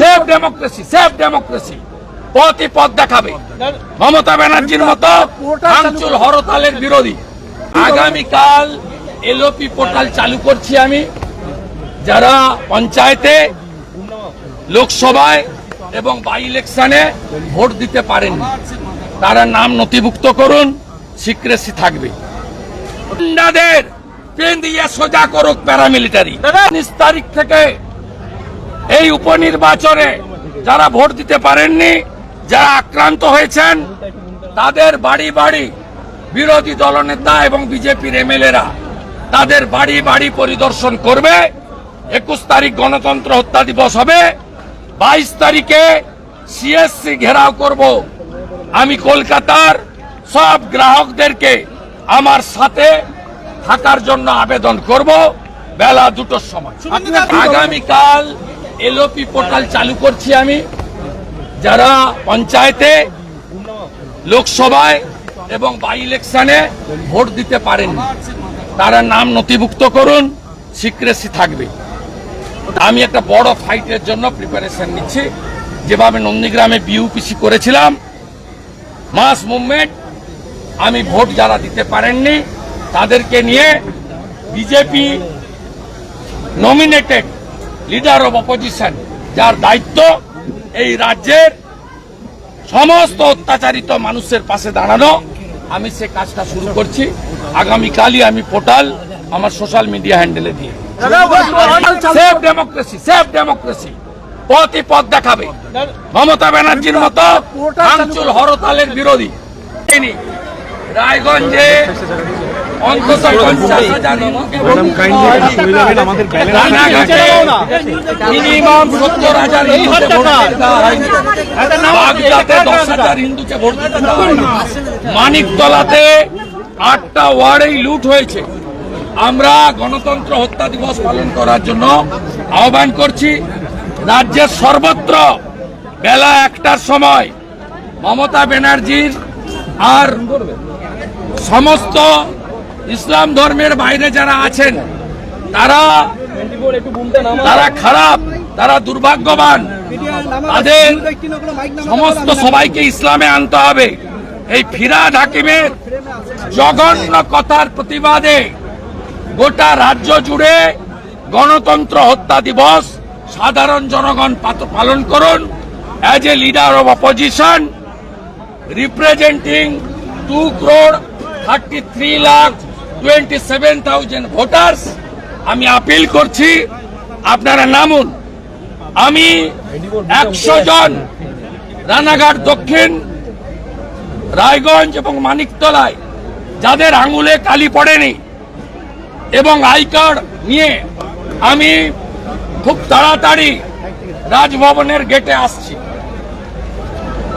Safe democracy safe democracy পথই পথ দেখাবে। মমতা ব্যানার্জির মতো ভাঙচুর হরতালের বিরোধী। আগামীকাল এলওপি পোর্টাল চালু করছি আমি। যারা পঞ্চায়েতে লোকসভায় এবং বাই ইলেকশনে ভোট দিতে পারেন তারা নাম নথিভুক্ত করুন সিক্রেসি থাকবে। গুন্ডাদের পেন দিয়ে সোজা করুক প্যারামিলিটারি উনিশ তারিখ থেকে এই উপনির্বাচনে যারা ভোট দিতে পারেননি যারা আক্রান্ত হয়েছেন তাদের বাড়ি বাড়ি বিরোধী দলনেতা এবং বিজেপির এমএলএরা তাদের বাড়ি বাড়ি পরিদর্শন করবে। একুশ তারিখ গণতন্ত্র হত্যা দিবস হবে। বাইশ তারিখে সিএসসি ঘেরাও করব। আমি কলকাতার সব গ্রাহকদেরকে আমার সাথে থাকার জন্য আবেদন করব। বেলা দুটোর সময়। আগামীকাল এলওপি পোর্টাল চালু করছি আমি। যারা পঞ্চায়েতে, লোকসভায় এবং বাই ইলেকশনে ভোট দিতে পারেন, তারা নাম নথিভুক্ত করুন সিক্রেসি থাকবে। আমি একটা বড় ফাইটের জন্য প্রিপারেশন নিচ্ছি। যেভাবে নন্দীগ্রামে বিউপিসি করেছিলাম মাস মুভমেন্ট আমি ভোট যারা দিতে পারেননি, তাদেরকে নিয়ে BJP nominated leader of opposition যার দায়িত্ব এই রাজ্যের সমস্ত অত্যাচারিত মানুষের পাশে দাঁড়ানো। আমি সে কাজটা শুরু করছি। আগামীকালই আমি পোর্টাল আমার সোশ্যাল মিডিয়া হ্যান্ডেলে দিয়ে। সেফ ডেমোক্রেসি সেফ ডেমোক্রেসি পথই পথ দেখাবে। মমতা ব্যানার্জির মতো হরতালের বিরোধী। রায়গঞ্জে অন্তত পঞ্চাশ হাজার মিনিমাম সত্তর হাজার হিন্দুকে ভোট দিতে দেওয়া হয়নি বাগদাতে দশ হাজার হিন্দুকে ভোট দিতে দেওয়া হয়নি মানিকতলাতে আটটা ওয়ার্ডেই লুট হয়েছে আমরা গণতন্ত্র হত্যা দিবস পালন করার জন্য আহ্বান করছি রাজ্যের সর্বত্র বেলা একটার সময় মমতা ব্যানার্জির আর সমস্ত ইসলাম ধর্মের বাইরে যারা আছেন, তারা তারা খারাপ, তারা দুর্ভাগ্যবান। তাদের সমস্ত সবাইকে ইসলামে আনতে হবে। এই ফিরাদ হাকিমের জঘন্য কথার প্রতিবাদে গোটা রাজ্য জুড়ে গণতন্ত্র হত্যা দিবস সাধারণ জনগণ পালন করুন। As a leader of opposition thirty three lakh twenty seven thousand voters আমি আপিল করছি, আপনারা নামুন। আমি একশো জন রানাঘাট দক্ষিণ, রায়গঞ্জ এবং মানিকতলায়, যাদের আঙুলে কালি পড়েনি এবং আই কার্ড নিয়ে আমি খুব তাড়াতাড়ি রাজভবনের গেটে আসছি।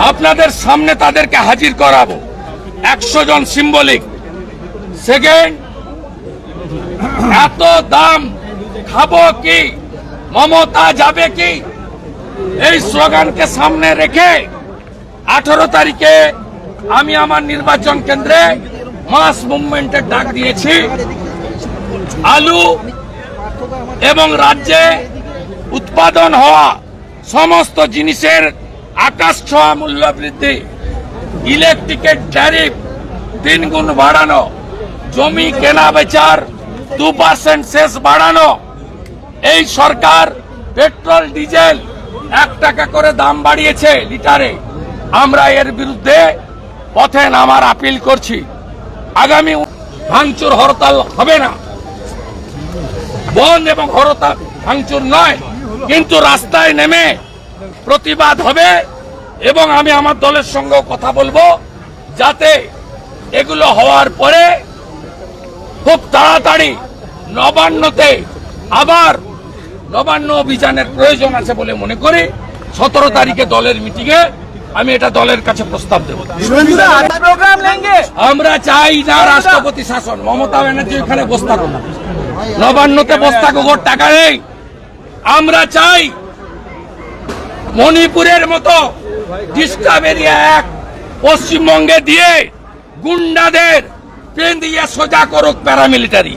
আপনাদের সামনে তাদেরকে হাজির করাবো। একশো জন সিম্বলিক। সেকেন্ড, এত দাম খাব কি? মমতা যাবে কি? এই স্লোগানকে সামনে রেখে আঠারো তারিখে আমি আমার নির্বাচন কেন্দ্রে মাস মুভমেন্টের ডাক দিয়েছি। আলু এবং রাজ্যে উৎপাদন হওয়া সমস্ত জিনিসের আকাশ ছোঁয়া মূল্য বৃদ্ধি ইলেকট্রিকের ট্যারিফ তিন গুণ বাড়ানো, জমি কেনা বেচার দু পার্সেন্ট শেষ বাড়ানো। এই সরকার পেট্রোল, ডিজেল এক টাকা করে দাম বাড়িয়েছে লিটারে। আমরা এর বিরুদ্ধে পথে নামার আপিল করছি। আগামী ভাঙচুর হরতাল হবে না। বন্ধ এবং হরতাল ভাঙচুর নয়, কিন্তু রাস্তায় নেমে প্রতিবাদ হবে এবং আমি আমার দলের সঙ্গে কথা বলব যাতে এগুলো হওয়ার পরে খুব তাড়াতাড়ি নবান্নতে আবার নবান্ন অভিযানের প্রয়োজন আছে বলে মনে করি। সতেরো তারিখে দলের মিটিংয়ে আমি এটা দলের কাছে প্রস্তাব দেব। আমরা চাই না রাষ্ট্রপতি শাসন। মমতা ব্যানার্জি ওখানে বস্তা নবান্নতে বস্তা বসতাকো টাকা নেই। আমরা চাই মণিপুরের মতো ডিস্টার্ব এক পশ্চিমবঙ্গে দিয়ে গুন্ডাদের ট্রেন দিয়ে সোজা করুক প্যারামিলিটারি